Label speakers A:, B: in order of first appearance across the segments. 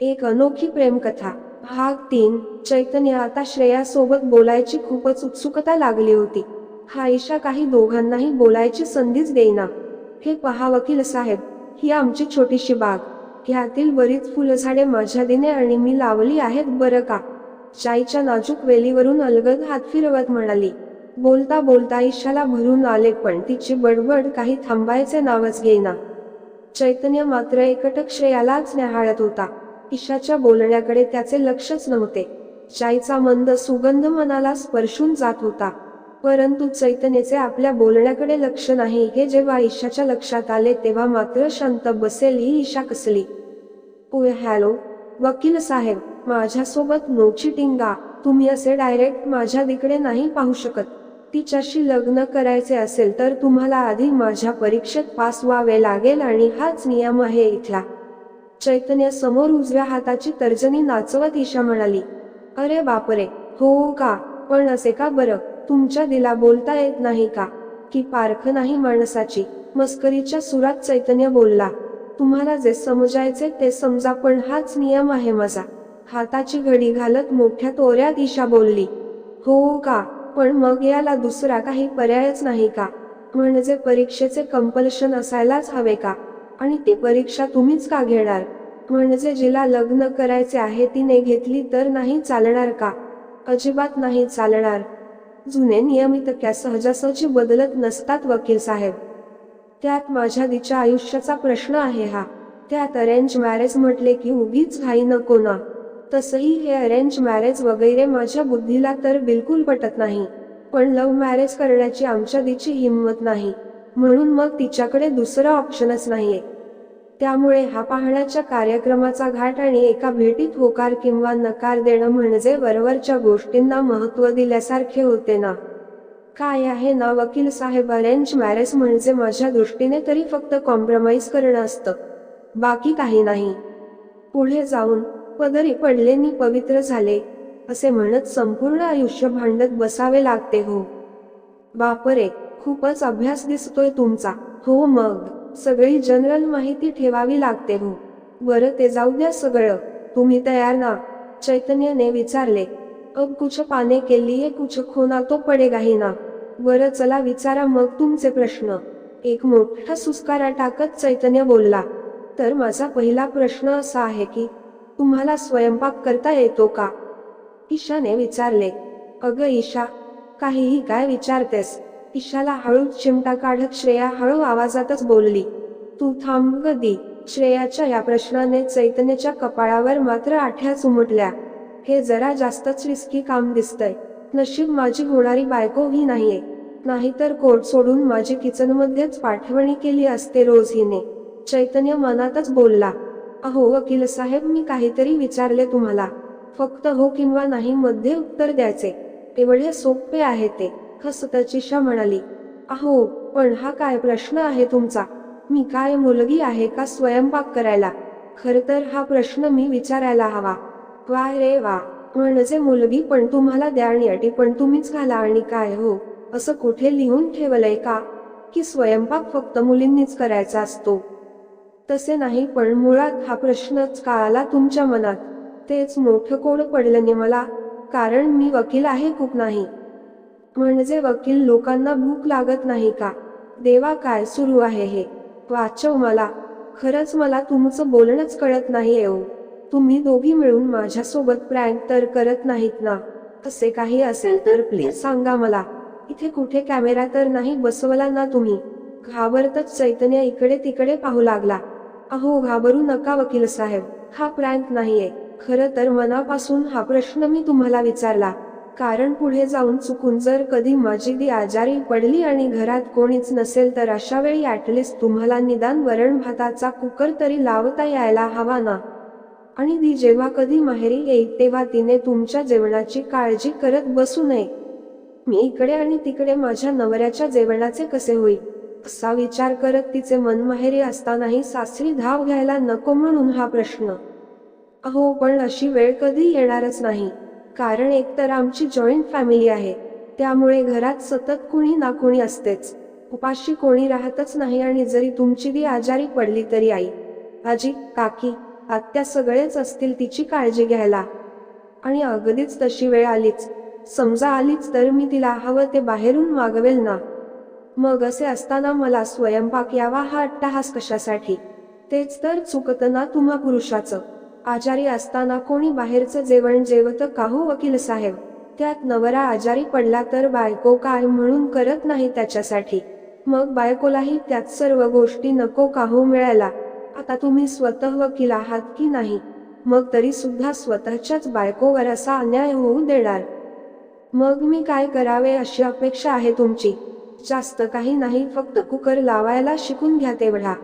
A: एक अनोखी प्रेमकथा. भाग तीन. चैतन्य आता श्रेयासोबत बोलायची खूपच उत्सुकता लागली होती. हा ईशा काही दोघांनाही बोलायची संधीच देईना. हे पहा वकील साहेब ही आमची छोटीशी बाग. ह्यातील बरीच फुलझाडे माझ्या दिने आणि मी लावली आहेत बरं का? चाईच्या नाजूक वेलीवरून अलगद हात फिरवत म्हणाली. बोलता बोलता ईशाला भरून आले पण तिची बडबड काही थांबायचे नावच घेईना. चैतन्य मात्र एकटक श्रेयालाच न्याहाळत होता. ईशाच्या बोलण्याकडे त्याचे लक्षच नव्हते. शाईचा मंद सुगंध मनाला स्पर्शून जात होता. परंतु चैतन्याचे आपल्या बोलण्याकडे लक्ष नाही हे जेव्हा ईशाच्या लक्षात आले तेव्हा मात्र शांत बसेल ही ईशा कसली. ओय हॅलो वकील साहेब माझ्यासोबत नो चिटिंगा तुम्ही असे डायरेक्ट माझ्या दिकडे नाही पाहू शकत. तिच्याशी लग्न करायचे असेल तर तुम्हाला आधी माझ्या परीक्षेत पास व्हावे लागेल आणि हाच नियम आहे इथला. चैतन्य समोर उजव्या हाताची तर्जनी नाचवत ईशा म्हणाली अरे बापरे हो का? पण असे का बरं? तुमच्या दिला बोलता येत नाही का? की पारख नाही माणसाची. मस्करीच्या सुरात चैतन्य बोलला तुम्हाला जे समजायचे ते समजा पण हाच नियम आहे माझा. हाताची घडी घालत मोठ्या तोऱ्यात ईशा बोलली हो का? पण मग याला दुसरा काही पर्यायच नाही का? म्हणजे परीक्षेचे कंपल्शन असायलाच हवे का? आणि ती परीक्षा तुम्हीच का घेणार? म्हणजे जिला लग्न करायचे आहे तिने घेतली तर नाही चालणार का? अजिबात नाही चालणार. जुने नियमित क्या सहजासहजी बदलत नसतात वकील साहेब. त्यात माझ्या दिच्या आयुष्याचा प्रश्न आहे हा. त्यात अरेंज मॅरेज म्हटले की उगीच घाई नको ना. तसही हे अरेंज मॅरेज वगैरे माझ्या बुद्धीला तर बिलकुल पटत नाही. पण लव्ह मॅरेज करण्याची आमच्या दिची हिंमत नाही. म्हणून मग तिच्याकडे दुसरा ऑप्शनच नाहीये. त्यामुळे हा पाहण्याच्या कार्यक्रमाचा घाट आणि एका भेटीत होकार किंवा नकार देणं म्हणजे वरवरच्या गोष्टींना महत्त्व दिल्यासारखे होते ना. काय आहे ना वकील साहेब अरेंज मॅरेज म्हणजे माझ्या दृष्टीने तरी फक्त कॉम्प्रोमाइज करणं असतं. बाकी काही नाही. पुढे जाऊन पदरी पडलेनी पवित्र झाले असे म्हणत संपूर्ण आयुष्य भांडत बसावे लागते हो. बापरे! खूपच अभ्यास दिसतोय तुमचा. हो मग. सगळी जनरल माहिती ठेवावी लागते हो. बरं ते जाऊ द्या सगळं. तुम्ही तयार ना. चैतन्यने विचारले. अब कुछ पाने के लिए कुछ खोना तो पडेगा ही ना. बरं चला विचारा मग तुमचे प्रश्न. एक मोठा सुस्कारा टाकत चैतन्य बोलला. तर माझा पहिला प्रश्न असा आहे की तुम्हाला स्वयंपाक करता येतो का? ईशाने विचारले. अगं ईशा काहीही काय विचारतेस? ईशाला हळूच चिमटा काढत श्रेया हळू आवाजातच बोलली तू थांब गदी श्रेयाच्या या प्रश्नाने चैतन्याच्या कपाळावर मात्र आठ्या चुमटल्या. हे जरा जास्तच रिस्की काम दिसतंय. नशीब माझी होणारी बायको ही नाहीये. नाहीतर कोर्ट सोडून माझी किचनमध्येच पाठवणी केली असते रोज हिने. चैतन्य मनातच बोलला अहो वकील साहेब मी काहीतरी विचारले तुम्हाला. फक्त हो किंवा नाही मध्ये उत्तर द्यायचे. एवढे सोपे आहे ते. हसत चिशा म्हणाली अहो पण हा काय प्रश्न आहे तुमचा? मी काय मुलगी आहे का स्वयंपाक करायला? खर तर हा प्रश्न मी विचारायला हवा. वा रे वा म्हणजे मुलगी पण तुम्हाला द्या आणि अटी पण तुम्हीच घाला आणि काय हो? असं कुठे लिहून ठेवलंय का? की स्वयंपाक फक्त मुलींनीच करायचा असतो? तसे नाही पण मुळात हा प्रश्नच का आला तुमच्या मनात? तेच मोठं कोड पडलं ने मला. कारण मी वकील आहे खूप नाही. म्हणजे वकील लोकांना भूक लागत नाही का? देवा काय सुरू आहे हे? वाचव मला. खरंच मला तुमचं बोलणंच कळत नाही येऊ तुम्ही दोघी मिळून माझ्यासोबत प्रँक तर करत नाहीत ना? असे काही असेल तर प्लीज सांगा मला. इथे कुठे कॅमेरा तर नाही बसवला ना तुम्ही? घाबरतच चैतन्य इकडे तिकडे पाहू लागला. अहो घाबरू नका वकील साहेब. हा प्रँक नाहीये. खरं तर मनापासून हा प्रश्न मी तुम्हाला विचारला. कारण पुढे जाऊन चुकून जर कधी माझी दी आजारी पडली आणि घरात कोणीच नसेल तर अशा वेळी ॲटलिस्ट तुम्हाला निदान वरण भाताचा कुकर तरी लावता यायला हवा ना. आणि दी जेव्हा कधी माहेरी येईल तेव्हा तिने तुमच्या जेवणाची काळजी करत बसू नये. मी इकडे आणि तिकडे माझ्या नवऱ्याच्या जेवणाचे कसे होईल? असा विचार करत तिचे मन माहेरी असतानाही सासरी धाव घ्यायला नको म्हणून हा प्रश्न. अहो पण अशी वेळ कधी येणारच नाही. कारण एकतर आमची जॉईंट फॅमिली आहे त्यामुळे घरात सतत कुणी ना कुणी असतेच. उपाशी कोणी राहतच नाही आणि जरी तुमची ती आजारी पडली तरी आई आजी काकी आत्या सगळेच असतील तिची काळजी घ्यायला. आणि अगदीच तशी वेळ आलीच. समजा आलीच तर मी तिला हवं ते बाहेरून मागवेल ना? मग असे असताना मला स्वयंपाक यावा हा अट्टहास कशासाठी? तेच तर चुकतं ना तुम्हा पुरुषाचं. आजारी असताना कोणी बाहेरचं जेवण जेवतं काहू हो, वकील साहेब? त्यात नवरा आजारी पडला तर बायको काय म्हणून करत नाही त्याच्यासाठी? मग बायकोलाही त्यात सर्व गोष्टी नको काहू हो मिळायला? आता तुम्ही स्वतः वकील आहात की नाही? मग तरी सुद्धा स्वतःच्याच बायकोवर असा अन्याय होऊ देणार. मग मी काय करावे अशी अपेक्षा आहे तुमची? जास्त काही नाही फक्त कुकर लावायला शिकून घ्या तेवढा.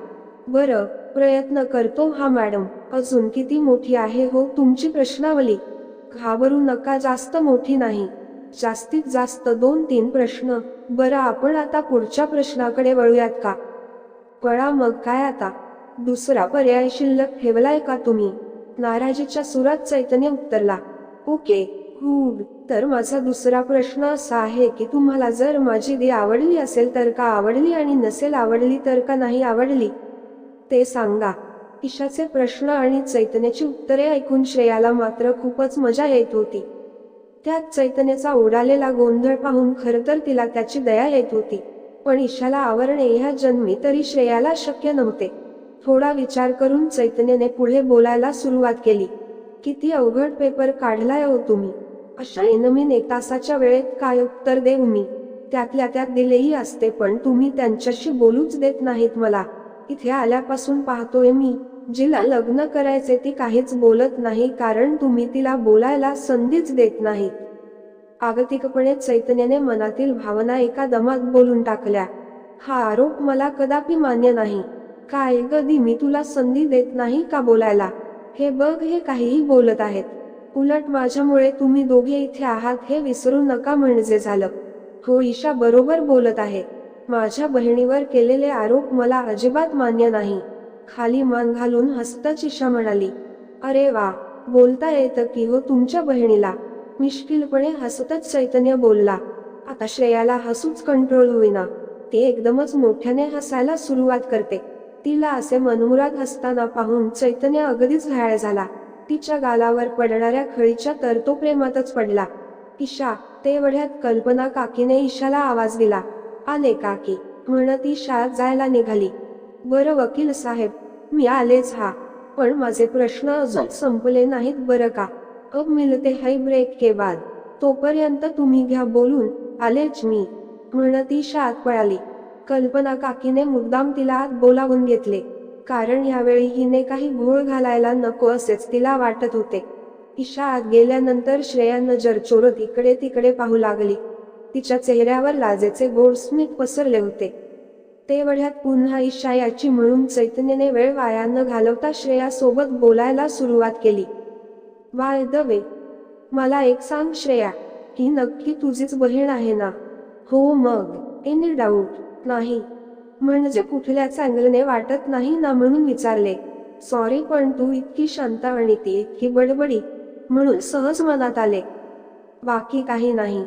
A: बरं. प्रयत्न करतो हा मॅडम अजून किती मोठी आहे हो तुमची प्रश्नावली. घाबरू नका जास्त मोठी नाही. जास्तीत जास्त दोन तीन प्रश्न. बरं आपण आता पुढच्या प्रश्नाकडे वळूयात का? कळा मग काय आता? दुसरा पर्याय शिल्लक ठेवलाय का तुम्ही? नाराजीच्या सुरात चैतन्य उत्तरला. ओके गुड तर माझा दुसरा प्रश्न असा आहे की तुम्हाला जर माझी दी आवडली असेल तर का आवडली आणि नसेल आवडली तर का नाही आवडली? ते सांगा. ईशाचे प्रश्न आणि चैतन्याची उत्तरे ऐकून श्रेयाला मात्र खूपच मजा येत होती. त्यात चैतन्याचा उडालेला गोंधळ पाहून खरं तर तिला त्याची दया येत होती. पण ईशाला आवरणे ह्या जन्मी तरी श्रेयाला शक्य नव्हते. थोडा विचार करून चैतन्याने पुढे बोलायला सुरुवात केली. किती अवघड पेपर काढलाय हो तुम्ही. अशा नवीन एक तासाच्या वेळेत काय उत्तर देऊ मी? त्यातल्या त्यात दिलेही असते पण तुम्ही त्यांच्याशी बोलूच देत नाहीत मला. इथे आल्यापासून पाहतोय मी. जिला लग्न करायचे ती काहीच बोलत नाही कारण तुम्ही तिला बोलायला संधीच देत नाहीत. आगतिकपणे चैतन्याने मनातील भावना एका दमात बोलून टाकल्या. हा आरोप मला कदापि मान्य नाही. काय गदी मी तुला संधी देत नाही का बोलायला? हे बघ हे काहीही बोलत आहेत. उलट माझ्यामुळे तुम्ही दोघे इथे आहात हे विसरू नका म्हणजे झालं. हो ईशा बरोबर बोलत आहे. माझ्या बहिणीवर केलेले आरोप मला अजिबात मान्य नाही. खाली मान घालून हसतच ईशा म्हणाली अरे वा बोलता येतं की हो तुमच्या बहिणीला. मिश्किलपणे हसतच चैतन्य बोलला आता श्रेयाला हसूच कंट्रोल होईना. ती एकदमच मोठ्याने हसायला सुरुवात करते. तिला असे मनमुराद हसताना पाहून चैतन्य अगदीच घायल झाला. तिच्या गालावर पडणाऱ्या खळीच्या तर तो प्रेमातच पडला. ईशा तेवढ्यात कल्पना काकीने ईशाला आवाज दिला आले काकी म्हणत ईशा जायला निघाली. बरं वकील साहेब मी आलेच हा. पण माझे प्रश्न अजून संपले नाहीत बरं का? अब मिलते है ब्रेक के बाद. तोपर्यंत तुम्ही घ्या बोलून आलेच मी. म्हणत ती आत पळाली. कल्पना काकीने मुद्दाम तिला आत बोलावून घेतले. कारण यावेळी हिने काही घोळ घालायला नको असेच तिला वाटत होते. ईशा आत गेल्यानंतर श्रेया नजर चोरत इकडे तिकडे पाहू लागली. तिच्या चेहऱ्यावर लाजेचे गोड स्मित पसरले होते. तेवढ्यात पुन्हा ईशा याची म्हणून चैतन्याने वेळ वाया न घालवता श्रेया सोबत बोलायला सुरुवात केली. वाय द वे मला एक सांग श्रेया ही नक्की तुझीच बहीण आहे ना? हो मग एनी डाऊट नाही. म्हणजे कुठल्याच अँगलने वाटत नाही ना म्हणून विचारले. सॉरी पण तू इतकी शांत आणि ती इतकी बडबडी म्हणून सहज मनात आले. बाकी काही नाही.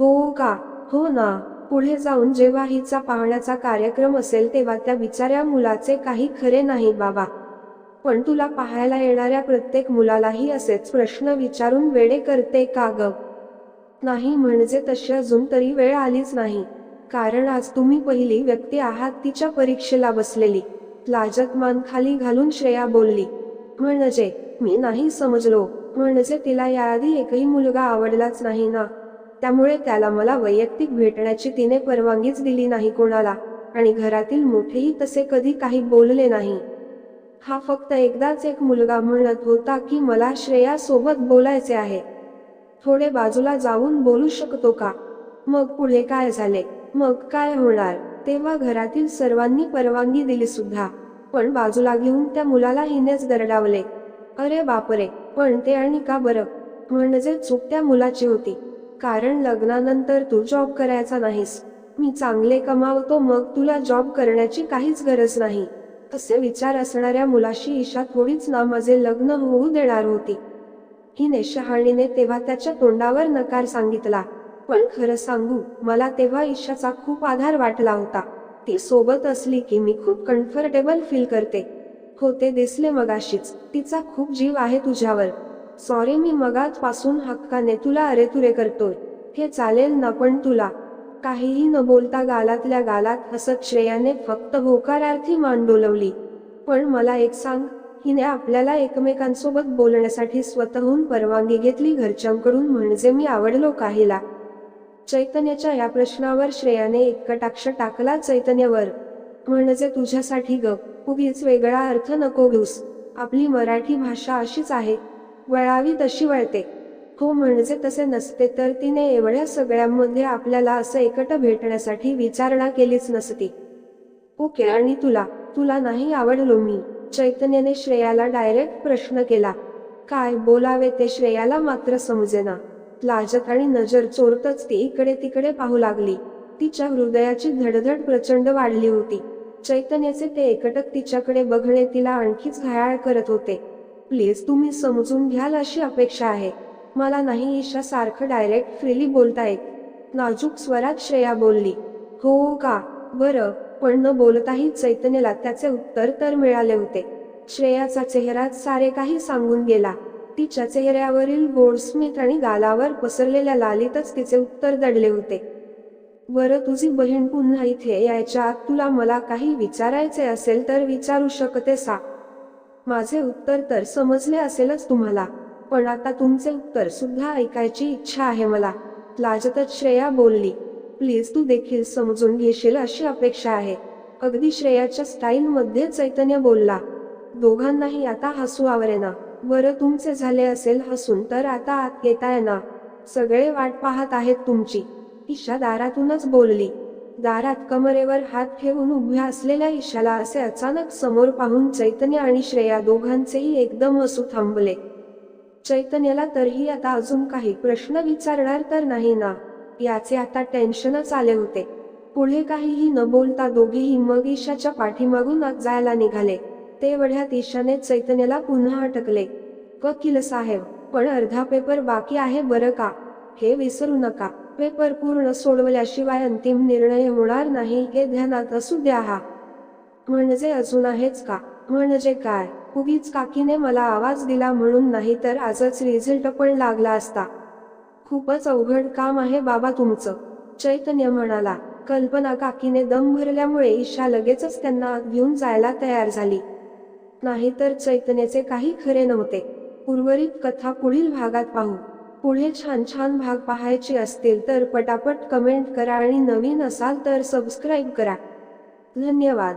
A: हो का? हो ना. पुढे जाऊन जेव्हा हिचा पाहण्याचा कार्यक्रम असेल तेव्हा त्या बिचाऱ्या मुलाचे काही खरे नाही बाबा. पण तुला पाहायला येणाऱ्या प्रत्येक मुलालाही असेच प्रश्न विचारून वेडे करते का ग? नाही म्हणजे तशी अजून तरी वेळ आलीच नाही. कारण आज तुम्ही पहिली व्यक्ती आहात तिच्या परीक्षेला बसलेली. लाजत मान खाली घालून श्रेया बोलली. म्हणजे? मी नाही समजलो. म्हणजे तिला याआधी एकही मुलगा आवडलाच नाही ना. त्यामुळे त्याला मला वैयक्तिक भेटण्याची तिने परवानगीच दिली नाही कोणाला आणि घरातील मोठेही तसे कधी काही बोलले नाही. हा फक्त एकदाच एक मुलगा म्हणत होता की मला श्रेया सोबत बोलायचे आहे. थोडे बाजूला जाऊन बोलू शकतो का? मग पुढे काय झाले? मग काय होणार? तेव्हा घरातील सर्वांनी परवानगी दिली सुद्धा. पण बाजूला घेऊन त्या मुलाला हिनेच दरडावले. अरे बापरे! पण ते आणि का बरं? म्हणजे चूक त्या मुलाची होती. कारण लग्नानंतर तू जॉब करायचा नाहीस. मी चांगले कमावतो मग तुला जॉब करण्याची काहीच गरज नाही. असे विचार असणाऱ्या मुलाशी ईशा थोडीच ना माझे लग्न होऊ देणार होती. हिने शहाणीने तेव्हा त्याच्या तोंडावर नकार सांगितला. पण खरं सांगू मला तेव्हा ईशाचा खूप आधार वाटला होता. ती सोबत असली की मी खूप कम्फर्टेबल फील करते. होते दिसले मगाशीच. तिचा खूप जीव आहे तुझ्यावर. सॉरी मी मगाचपासून हक्काने तुला अरे तुरे करतोय. हे चालेल ना पण तुला. काहीही न बोलता गालातल्या गालात हसत श्रेयाने फक्त होकारार्थी मान डोलवली. पण मला एक सांग हिने आपल्याला एकमेकांसोबत बोलण्यासाठी स्वतःहून परवानगी घेतली घरच्यांकडून म्हणजे मी आवडलो काहीला. चैतन्याच्या या प्रश्नावर श्रेयाने एक कटाक्ष टाकला चैतन्यावर. म्हणजे तुझ्यासाठी ग उगीच वेगळा अर्थ नको घेऊस. आपली मराठी भाषा अशीच आहे. वळावी तशी वळते. हो म्हणजे तसे नसते तर तिने एवढ्या सगळ्यांमध्ये आपल्याला असं एकट भेटण्यासाठी विचारणा केलीच नसती. ओके आणि तुला? तुला नाही आवडलो मी. चैतन्याने श्रेयाला डायरेक्ट प्रश्न केला. काय बोलावे ते श्रेयाला मात्र समजेना. लाजत आणि नजर चोरतच ती इकडे तिकडे पाहू लागली. तिच्या हृदयाची धडधड प्रचंड वाढली होती. चैतन्याचे ते एकटक तिच्याकडे बघणे तिला आणखीच घायाळ करत होते. प्लीज तुम्ही समजून घ्याल अशी अपेक्षा आहे. मला नाही ईशा सारखं डायरेक्ट फ्रीली बोलता येत. नाजूक स्वरात श्रेया बोलली. हो का? बरं पण न बोलताही चैतन्याला त्याचे उत्तर तर मिळाले होते. श्रेयाचा चेहरा सारे काही सांगून गेला. तिच्या चेहऱ्यावरील गोडस्मित आणि गालावर पसरलेल्या लालीतच तिचे उत्तर दडले होते. बरं तुझी बहीण पुन्हा इथे यायच्या तुला मला काही विचारायचे असेल तर विचारू शकते सा माझे उत्तर तर समजले असेलच तुम्हाला. पण आता तुमचे उत्तर सुद्धा ऐकायची इच्छा आहे मला. लाजतच श्रेया बोलली. प्लीज तू देखील समजून घेशील अशी अपेक्षा आहे. अगदी श्रेयाच्या स्टाईलमध्ये चैतन्य बोलला. दोघांनाही आता हसू आवरेना. बरं तुमचे झाले असेल हसून तर आता आत येताय ना सगळे वाट पाहत आहेत तुमची. ईशा दारातूनच बोलली. दारात कमरेवर हात ठेवून उभ्या असलेल्या ईशाला असे अचानक समोर पाहून चैतन्य आणि श्रेया दोघांचेही एकदम असू थांबले. चैतन्याला तरीही आता अजून काही प्रश्न विचारणार तर नाही ना? याचे आता टेन्शनच आले होते. पुढे काहीही न बोलता दोघेही मग ईशाच्या पाठीमागून आत जायला निघाले. ते वढ्यात ईशाने चैतन्याला पुन्हा अटकले. वकील साहेब पण अर्धा पेपर बाकी आहे बरं का? हे विसरू नका. पेपर पूर्ण सोडवल्याशिवाय अंतिम निर्णय होणार नाही हे ध्यानात असू द्या हा. म्हणजे अजून आहेच का? म्हणजे काय? उगीच काकीने मला आवाज दिला म्हणून नाही तर आजच रिझल्ट पण लागला असता. खूपच अवघड काम आहे बाबा तुमचं. चैतन्य म्हणाला कल्पना काकीने दम भरल्यामुळे ईशा लगेचच त्यांना घेऊन जायला तयार झाली. नाहीतर चैतन्याचे काही खरे नव्हते. उर्वरित कथा पुढील भागात पाहू. पुढे छान छान भाग पाहायचे असतील तर पटापट कमेंट करा आणि नवीन असाल तर सबस्क्राईब करा. धन्यवाद.